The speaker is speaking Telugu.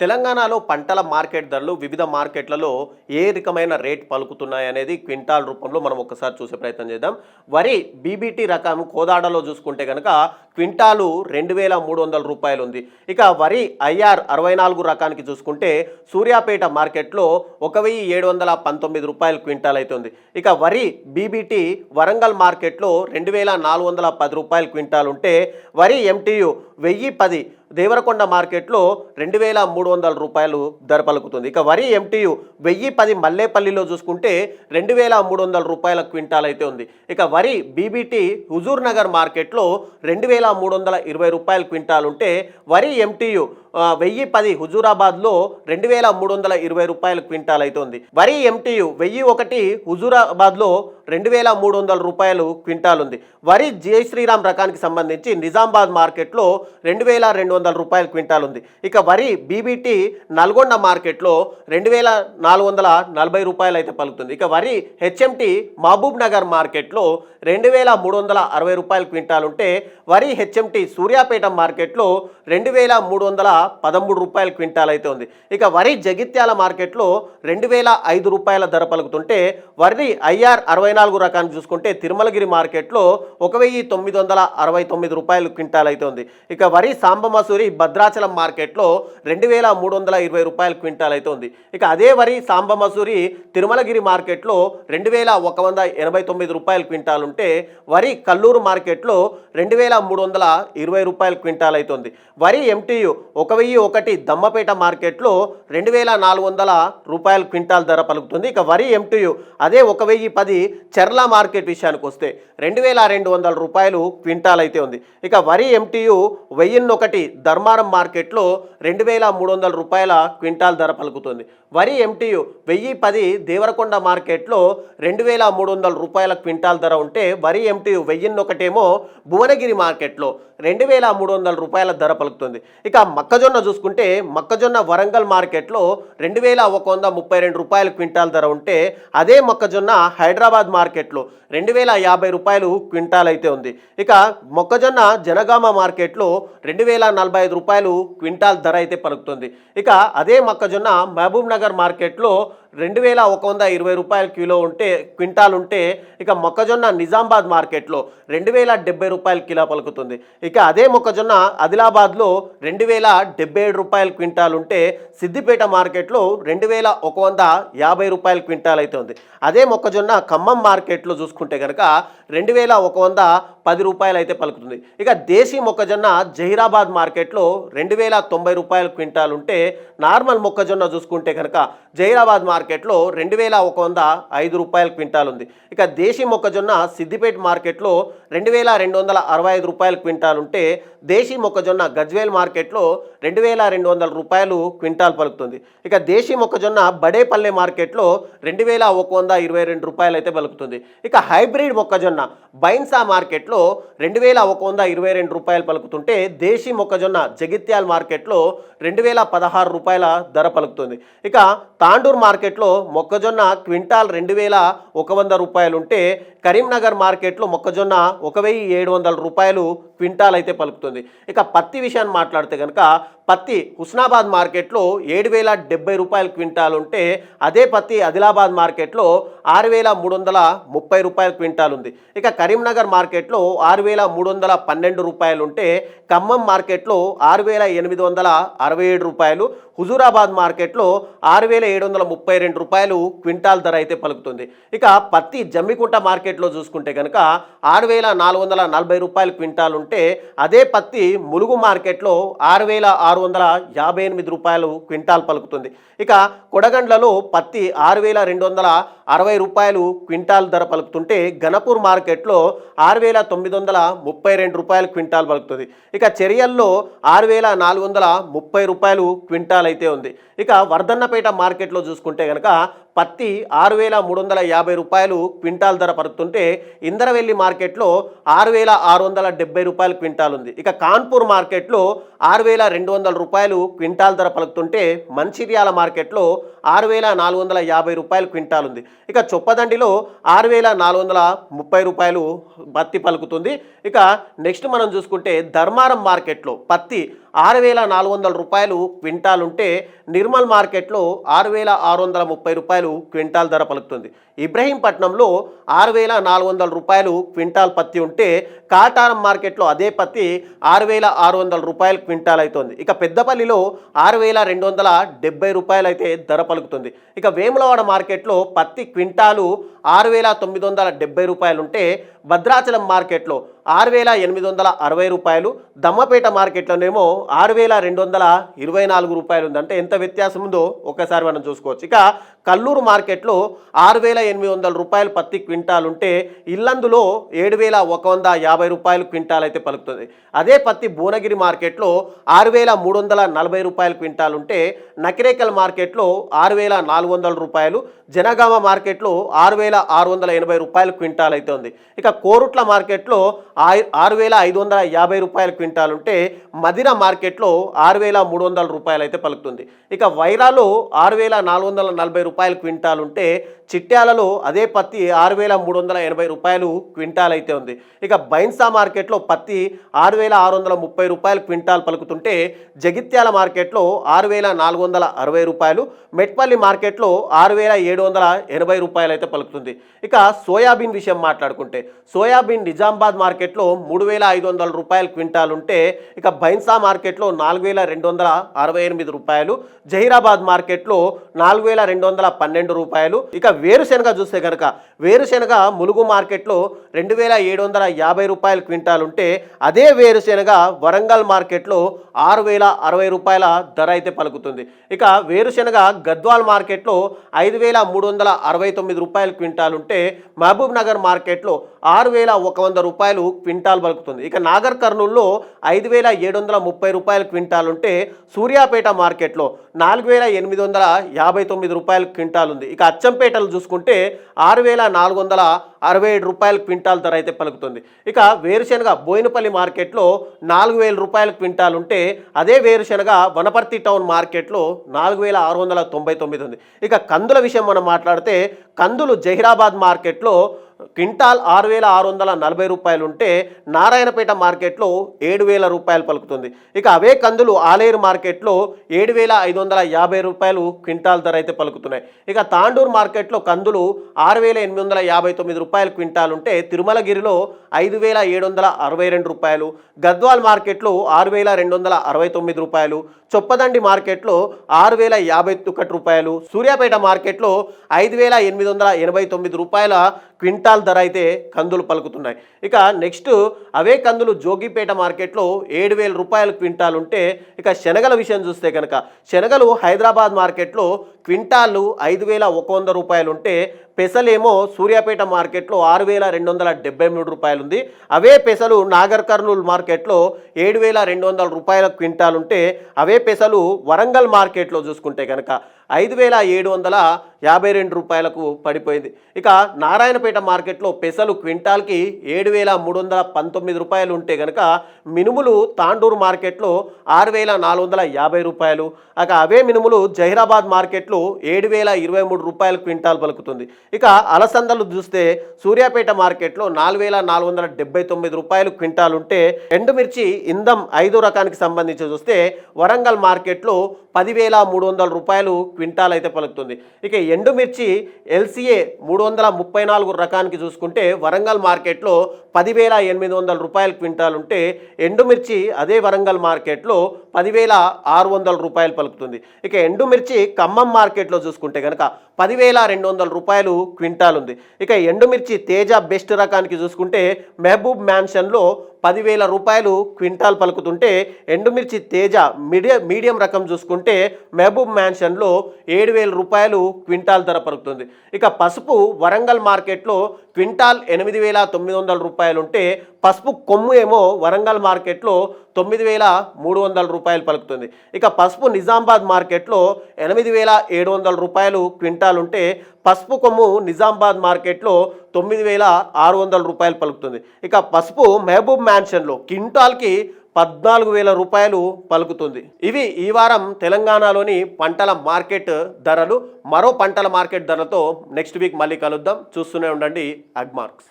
తెలంగాణలో పంటల మార్కెట్ ధరలు వివిధ మార్కెట్లలో ఏ రకమైన రేట్ పలుకుతున్నాయి అనేది క్వింటాల్ రూపంలో మనం ఒకసారి చూసే ప్రయత్నం చేద్దాం. వరి బీబీటీ రకం కోదాడలో చూసుకుంటే కనుక క్వింటాలు రెండు వేల మూడు వందల రూపాయలు ఉంది. ఇక వరి ఐఆర్ అరవై నాలుగు రకానికి చూసుకుంటే సూర్యాపేట మార్కెట్లో ఒక వెయ్యి ఏడు వందల పంతొమ్మిది రూపాయలు క్వింటాల్ అయితే ఉంది. ఇక వరి బీబీటీ వరంగల్ మార్కెట్లో రెండు వేల నాలుగు వందల పది రూపాయలు క్వింటాల్ ఉంటే వరి ఎంటీయు వెయ్యి పది దేవరకొండ మార్కెట్లో రెండు వేల మూడు వందల రూపాయలు ధర పలుకుతుంది. ఇక వరి ఎంటీయు వెయ్యి పది మల్లేపల్లిలో చూసుకుంటే రెండు వేల మూడు వందల రూపాయల క్వింటాల్ అయితే ఉంది. ఇక వరి బీబీటీ హుజూర్ నగర్ మార్కెట్లో రెండు వేల మూడు వందల ఇరవై రూపాయల క్వింటాల్ ఉంటే వరి ఎంటీయు వెయ్యి పది హుజూరాబాద్లో రెండు వేల మూడు వందల ఇరవై రూపాయల క్వింటాల్ అయితే ఉంది వరి ఎంటీయు వెయ్యి ఒకటి హుజూరాబాద్లో రెండు వేల మూడు వందల రూపాయలు క్వింటాల్ ఉంది. వరి జై శ్రీరామ్ రకానికి సంబంధించి నిజామాబాద్ మార్కెట్లో రెండు వేల రెండు వందల రూపాయల క్వింటాల్ ఉంది. ఇక వరి బీబీటీ నల్గొండ మార్కెట్లో రెండు వేల నాలుగు వందల నలభై రూపాయలు అయితే పలుకుతుంది. ఇక వరి హెచ్ఎంటి మహబూబ్ నగర్ మార్కెట్లో రెండు వేల మూడు వందల అరవై రూపాయల క్వింటాల్ ఉంటే వరి హెచ్ఎంటి సూర్యాపేట మార్కెట్లో రెండు వేల మూడు వందల పదమూడు రూపాయల క్వింటాల్ అయితే ఉంది. ఇక వరి జగిత్యాల మార్కెట్లో రెండు వేల ఐదు రూపాయల ధర పలుకుతుంటే వరి ఐఆర్ అరవై నాలుగు రకాన్ని చూసుకుంటే తిరుమలగిరి మార్కెట్లో ఒక వెయ్యి తొమ్మిది వందల అరవై తొమ్మిది రూపాయలు క్వింటాల్ అయితే ఉంది. ఇక వరి సాంబమసూరి భద్రాచలం మార్కెట్లో రెండు వేల మూడు వందల ఇరవై రూపాయల క్వింటాల్ అయితే ఉంది. ఇక అదే వరి సాంబమసూరి తిరుమలగిరి మార్కెట్లో రెండు వేల ఒక వంద ఎనభై తొమ్మిది రూపాయల క్వింటాల్ ఉంటే వరి కల్లూరు మార్కెట్లో రెండు వేల మూడు వందల ఇరవై రూపాయల క్వింటాల్ అవుతుంది వరి ఎంటీయు ఒక వెయ్యి ఒకటి దమ్మపేట మార్కెట్లో రెండు వేల నాలుగు వందల రూపాయల క్వింటాల్ ధర పలుకుతుంది. ఇక వరి ఎంటీయు అదే ఒక వెయ్యి పది చెర్ల మార్కెట్ విషయానికి వస్తే రెండు వేల రెండు వందల రూపాయలు క్వింటాల్ అయితే ఉంది. ఇక వరి ఎంటీయు వెయ్యిన్నొకటి ధర్మారం మార్కెట్లో రెండు వేల మూడు వందల రూపాయల క్వింటాల్ ధర పలుకుతుంది. వరి ఎంటీయు వెయ్యి పది దేవరకొండ మార్కెట్లో రెండు వేల మూడు వందల రూపాయల క్వింటాల్ ధర ఉంటే వరి ఎంటీయు వెయ్యిన్నొకటేమో భువనగిరి మార్కెట్లో రెండు వేల మూడు వందల రూపాయల ధర పలుకుతుంది. ఇక మొక్కజొన్న మొక్కజొన్న చూసుకుంటే మొక్కజొన్న వరంగల్ మార్కెట్లో రెండు వేల ఒక వంద ముప్పై రెండు రూపాయల క్వింటాల్ ధర ఉంటే అదే మొక్కజొన్న హైదరాబాద్ మార్కెట్లో రెండు వేల యాభై రూపాయలు క్వింటాల్ అయితే ఉంది. ఇక మొక్కజొన్న జనగామ మార్కెట్లో రెండు వేల నలభై ఐదు రూపాయలు క్వింటాల్ ధర అయితే పలుకుతుంది. ఇక అదే మొక్కజొన్న మహబూబ్ నగర్ మార్కెట్లో రెండు వేల ఒక వంద ఇరవై రూపాయల కిలో ఉంటే క్వింటాల్ ఉంటే ఇక మొక్కజొన్న నిజామాబాద్ మార్కెట్లో రెండు వేల డెబ్బై రూపాయల కిలో పలుకుతుంది. ఇక అదే మొక్కజొన్న ఆదిలాబాద్లో రెండు వేల డెబ్బై ఏడు రూపాయల క్వింటాల్ ఉంటే సిద్దిపేట మార్కెట్లో రెండు వేల ఒక వంద యాభై రూపాయల క్వింటాల్ అయితే ఉంది అదే మొక్కజొన్న ఖమ్మం మార్కెట్లో చూసుకుంటే కనుక రెండు వేల ఒక వంద పది రూపాయలు అయితే పలుకుతుంది. ఇక దేశీ మొక్కజొన్న జహీరాబాద్ మార్కెట్లో రెండు వేల తొంభై రూపాయల క్వింటాల్ ఉంటే నార్మల్ మొక్కజొన్న చూసుకుంటే కనుక జహీరాబాద్ మార్కెట్లో రెండు వేల ఒక వంద ఐదు రూపాయల క్వింటాల్ ఉంది. ఇక దేశీ మొక్కజొన్న సిద్దిపేట మార్కెట్లో రెండు వేల రెండు వందల అరవై ఐదు రూపాయల క్వింటాల్ ఉంటే దేశీ మొక్కజొన్న గజ్వేల్ మార్కెట్లో రెండు వేల రెండు వందల రూపాయలు క్వింటాల్ పలుకుతుంది. ఇక దేశీ మొక్కజొన్న బడేపల్లె మార్కెట్లో రెండు వేల ఒక వంద ఇరవై రెండు రూపాయలు అయితే పలుకుతుంది. ఇక హైబ్రిడ్ మొక్కజొన్న బైన్సా మార్కెట్లో రెండు వేల ఒక వంద ఇరవై రెండు రూపాయలు పలుకుతుంటే దేశీ మొక్కజొన్న జగిత్యాల్ మార్కెట్లో రెండు వేల పదహారు రూపాయల ధర పలుకుతుంది. ఇక తాండూర్ మార్కెట్ మార్కెట్లో మొక్కజొన్న క్వింటాల్ రెండు వేల ఒక వంద రూపాయలు ఉంటే కరీంనగర్ మార్కెట్లో మొక్కజొన్న ఒక వెయ్యి ఏడు వందల రూపాయలు క్వింటాల్ అయితే పలుకుతుంది. ఇక పత్తి విషయాన్ని మాట్లాడితే కనుక పత్తి హుస్నాబాద్ మార్కెట్లో ఏడు వేల డెబ్బై రూపాయల క్వింటాల్ ఉంటే అదే పత్తి ఆదిలాబాద్ మార్కెట్లో ఆరు వేల మూడు వందల ముప్పై రూపాయల క్వింటాల్ ఉంది ఇక కరీంనగర్ మార్కెట్లో ఆరు వేల మూడు వందల పన్నెండు రూపాయలు ఉంటే ఖమ్మం మార్కెట్లో ఆరు వేల ఎనిమిది వందల అరవై ఏడు రూపాయలు హుజూరాబాద్ మార్కెట్లో ఆరు వేల ఏడు వందల ముప్పై రెండు రూపాయలు క్వింటాల్ ధర అయితే పలుకుతుంది. ఇక పత్తి జమ్మికుంట మార్కెట్లో చూసుకుంటే కనుక ఆరు వేల నాలుగు వందల నలభై రూపాయలు క్వింటాల్ ఉంటే అదే పత్తి ములుగు మార్కెట్లో ఆరు వేల ఆరు వందల యాభై ఎనిమిది రూపాయలు క్వింటాల్ పలుకుతుంది. ఇక కొడగండ్లలో పత్తి ఆరు వేల రెండు వందల అరవై రూపాయలు క్వింటాల్ ధర పలుకుతుంటే గణపూర్ మార్కెట్లో ఆరు వేల తొమ్మిది వందల ముప్పై రెండు రూపాయలు క్వింటాల్ పలుకుతుంది. ఇక చెరియల్లో ఆరు వేల నాలుగు వందల ముప్పై రూపాయలు క్వింటాల్ అయితే ఉంది. ఇక వర్ధన్నపేట మార్కెట్లో చూసుకుంటే కనుక పత్తి ఆరు వేల మూడు వందల యాభై రూపాయలు క్వింటాల్ ధర పలుకుతుంటే ఇందరవెల్లి మార్కెట్లో ఆరు వేల ఆరు వందల డెబ్బై రూపాయలు క్వింటాల్ ఉంది. ఇక కాన్పూర్ మార్కెట్లో ఆరు వేల రెండు వందల రూపాయలు క్వింటాల్ ధర పలుకుతుంటే మంచిర్యాల మార్కెట్లో ఆరు వేల నాలుగు వందల యాభై రూపాయలు క్వింటాల్ ఉంది. ఇక చొప్పదండిలో ఆరు వేల నాలుగు వందల ముప్పై రూపాయలు పత్తి పలుకుతుంది. ఇక నెక్స్ట్ మనం చూసుకుంటే ధర్మారం మార్కెట్లో పత్తి ఆరు వేల నాలుగు వందల రూపాయలు క్వింటాల్ ఉంటే నిర్మల్ మార్కెట్లో ఆరు వేల ఆరు వందల ముప్పై రూపాయలు క్వింటాల్ ధర పలుకుతుంది. ఇబ్రహీంపట్నంలో ఆరు వేల నాలుగు వందల రూపాయలు క్వింటాల్ పత్తి ఉంటే కాటారం మార్కెట్లో అదే పత్తి ఆరు వేల ఆరు వందల రూపాయలు క్వింటాల్ అవుతుంది ఇక పెద్దపల్లిలో ఆరు వేల రెండు వందల డెబ్బై రూపాయలు అయితే ధర పలుకుతుంది. ఇక వేములవాడ మార్కెట్లో పత్తి క్వింటాలు ఆరు వేల తొమ్మిది వందల డెబ్బై రూపాయలు ఉంటే భద్రాచలం మార్కెట్లో ఆరు వేల ఎనిమిది వందల అరవై రూపాయలు. దమ్మపేట మార్కెట్లోనేమో ఆరు వేల రెండు వందల ఇరవై నాలుగు రూపాయలు ఉందంటే ఎంత వ్యత్యాసం ఉందో ఒకసారి మనం చూసుకోవచ్చు. ఇక కల్లూరు మార్కెట్లో ఆరు వేల ఎనిమిది వందల రూపాయలు పత్తి క్వింటాల్ ఉంటే ఇల్లందులో ఏడు వేల ఒక వంద యాభై రూపాయలు క్వింటాల్ అయితే పలుకుతుంది. అదే పత్తి భువనగిరి మార్కెట్లో ఆరు వేల మూడు వందల నలభై రూపాయలు క్వింటాల్ ఉంటే నకిరేకల్ మార్కెట్లో ఆరు వేల నాలుగు వందల రూపాయలు జనగామ మార్కెట్లో ఆరు వేల ఆరు వందల ఎనభై రూపాయలు క్వింటాల్ అయితే ఉంది. ఇక కోరుట్ల మార్కెట్లో ఆరు ఆరు వేల ఐదు వందల యాభై రూపాయల క్వింటాల్ ఉంటే మదిర మార్కెట్లో ఆరు వేల మూడు వందల రూపాయలు అయితే పలుకుతుంది. ఇక వైరాలో ఆరు వేల నాలుగు వందల నలభై రూపాయలు క్వింటాల్ ఉంటే చిట్యాలలో అదే పత్తి ఆరు వేల మూడు వందల ఎనభై రూపాయలు క్వింటాల్ అయితే ఉంది. ఇక బైన్సా మార్కెట్లో పత్తి ఆరు వేల ఆరు వందల ముప్పై రూపాయలు క్వింటాల్ పలుకుతుంటే జగిత్యాల మార్కెట్లో ఆరు వేల నాలుగు వందల అరవై రూపాయలు మెట్పల్లి మార్కెట్లో ఆరు వేల ఏడు వందల ఎనభై రూపాయలు అయితే పలుకుతుంది. ఇక సోయాబీన్ విషయం మాట్లాడుకుంటే సోయాబీన్ నిజామాబాద్ మార్కెట్లో మూడు వేల ఐదు వందల రూపాయలు క్వింటాల్ ఉంటే ఇక బైన్సా మార్కెట్లో నాలుగు వేల రెండు వందల అరవై ఎనిమిది రూపాయలు జహీరాబాద్ మార్కెట్లో నాలుగు వేల రెండు వందల పన్నెండు రూపాయలు ఇక వేరుశెనగ చూస్తే కనుక వేరుశెనగ ములుగు మార్కెట్లో రెండు వేల ఏడు వందల యాభై రూపాయలు క్వింటాల్ ఉంటే అదే వేరుశెనగ వరంగల్ మార్కెట్లో ఆరు వేల అరవై రూపాయల ధర అయితే పలుకుతుంది. ఇక వేరుశెనగ గద్వాల్ మార్కెట్లో ఐదు వేల మూడు వందల అరవై తొమ్మిది రూపాయలు క్వింటాల్ ఉంటే మహబూబ్ నగర్ మార్కెట్లో ఆరు వేల ఒక వంద రూపాయలు క్వింటాల్ పలుకుతుంది. ఇక నాగర్ కర్నూల్లో ఐదు వేల ఏడు వందల ముప్పై రూపాయలు క్వింటాల్ ఉంటే సూర్యాపేట మార్కెట్లో నాలుగు వేల ఎనిమిది వందల యాభై తొమ్మిది రూపాయల క్వింటాల్ ఉంది. ఇక క్వింటాల్ చూసుకుంటే ఆరు వేల నాలుగు వందల అరవై ఏడు రూపాయల క్వింటాల్ ధర అయితే పలుకుతుంది. ఇక వేరుశెనగ బోయినపల్లి మార్కెట్లో నాలుగు వేల రూపాయల క్వింటాల్ ఉంటే అదే వేరుశెనగ వనపర్తి టౌన్ మార్కెట్లో నాలుగు వేల ఆరు వందల తొంభై తొమ్మిది ఉంది. ఇక కందుల విషయం మనం మాట్లాడితే కందులు జహీరాబాద్ మార్కెట్లో క్వింటాల్ ఆరు వేల ఆరు వందల నలభై రూపాయలు ఉంటే నారాయణపేట మార్కెట్లో ఏడు వేల రూపాయలు పలుకుతుంది. ఇక అవే కందులు ఆలేరు మార్కెట్లో ఏడు వేల ఐదు వందల యాభై రూపాయలు క్వింటాల్ ధర అయితే పలుకుతున్నాయి. ఇక తాండూరు మార్కెట్లో కందులు ఆరు వేల ఎనిమిది వందల యాభై తొమ్మిది రూపాయలు క్వింటాల్ ఉంటే తిరుమలగిరిలో ఐదు వేల ఏడు వందల అరవై రెండు రూపాయలు గద్వాల్ మార్కెట్లో ఆరు వేల రెండు వందల అరవై తొమ్మిది రూపాయలు చొప్పదండి మార్కెట్లో ఆరు వేల యాభై ఒకటి రూపాయలు సూర్యాపేట మార్కెట్లో ఐదు వేల ఎనిమిది వందల ఎనభై తొమ్మిది రూపాయల క్వింటాల్ క్వింటాల్ ధర అయితే కందులు పలుకుతున్నాయి. ఇక నెక్స్ట్ అవే కందులు జోగిపేట మార్కెట్లో ఏడు వేల రూపాయలు క్వింటాల్ ఉంటే ఇక శనగల విషయం చూస్తే కనుక శనగలు హైదరాబాద్ మార్కెట్లో క్వింటాలు ఐదు వేల ఒక వంద రూపాయలు ఉంటే పెసలేమో సూర్యాపేట మార్కెట్లో ఆరు వేల రెండు వందల డెబ్బై మూడు రూపాయలు ఉంది. అవే పెసలు నాగర్ కర్నూలు మార్కెట్లో ఏడు వేల రెండు వందల రూపాయల క్వింటాల్ ఉంటే అవే పెసలు వరంగల్ మార్కెట్లో చూసుకుంటే కనుక ఐదు వేల ఏడు వందల యాభై రెండు రూపాయలకు పడిపోయింది. ఇక నారాయణపేట మార్కెట్లో పెసలు క్వింటాల్కి ఏడు వేల మూడు వందల పంతొమ్మిది రూపాయలు ఉంటే కనుక మినుములు తాండూరు మార్కెట్లో ఆరు వేల నాలుగు వందల యాభై రూపాయలు. ఇక అవే మినుములు జహీరాబాద్ మార్కెట్లో ఏడు వేల ఇరవై మూడు రూపాయలు క్వింటాల్ పలుకుతుంది. ఇక అలసందలు చూస్తే సూర్యాపేట మార్కెట్లో నాలుగు వేల నాలుగు వందల డెబ్బై తొమ్మిది రూపాయలు క్వింటాల్ ఉంటే ఎండుమిర్చి ఇందం ఐదో రకానికి సంబంధించి చూస్తే వరంగల్ మార్కెట్లో పదివేల మూడు వందల రూపాయలు క్వింటాల్ అయితే పలుకుతుంది. ఇక ఎండుమిర్చి ఎల్సీఏ మూడు వందల ముప్పై నాలుగు రకానికి చూసుకుంటే వరంగల్ మార్కెట్లో పదివేల ఎనిమిది వందల రూపాయలు క్వింటాల్ ఉంటే ఎండుమిర్చి అదే వరంగల్ మార్కెట్లో పదివేల ఆరు వందల రూపాయలు పలుకుతుంది. ఇక ఎండుమిర్చి ఖమ్మం మార్కెట్లో చూసుకుంటే కనుక పదివేల రెండు వందల రూపాయలు క్వింటాల్ ఉంది. ఇక ఎండుమిర్చి తేజ బెస్ట్ రకానికి చూసుకుంటే మెహబూబ్ మ్యాన్షన్లో పదివేల రూపాయలు క్వింటాల్ పలుకుతుంటే ఎండుమిర్చి తేజ మీడియం మీడియం రకం చూసుకుంటే మహబూబ్ మ్యాన్షన్లో ఏడు వేల రూపాయలు క్వింటాల్ ధర పలుకుతుంది. ఇక పసుపు వరంగల్ మార్కెట్లో క్వింటాల్ ఎనిమిది వేల తొమ్మిది వందల రూపాయలు ఉంటే పసుపు కొమ్ము ఏమో వరంగల్ మార్కెట్లో తొమ్మిది వేల మూడు వందల రూపాయలు పలుకుతుంది. ఇక పసుపు నిజామాబాద్ మార్కెట్లో ఎనిమిది వేల ఏడు వందల రూపాయలు క్వింటాల్ ఉంటే పసుపు కొమ్ము నిజామాబాద్ మార్కెట్లో తొమ్మిది వేల ఆరు వందల రూపాయలు పలుకుతుంది. ఇక పసుపు మహబూబ్ మ్యాన్షన్లో క్వింటాల్కి పద్నాలుగు వేల రూపాయలు పలుకుతుంది. ఇవి ఈ వారం తెలంగాణలోని పంటల మార్కెట్ ధరలు మరో పంటల మార్కెట్ ధరలతో నెక్స్ట్ వీక్ మళ్ళీ కలుద్దాం. చూస్తూనే ఉండండి అగ్మార్క్స్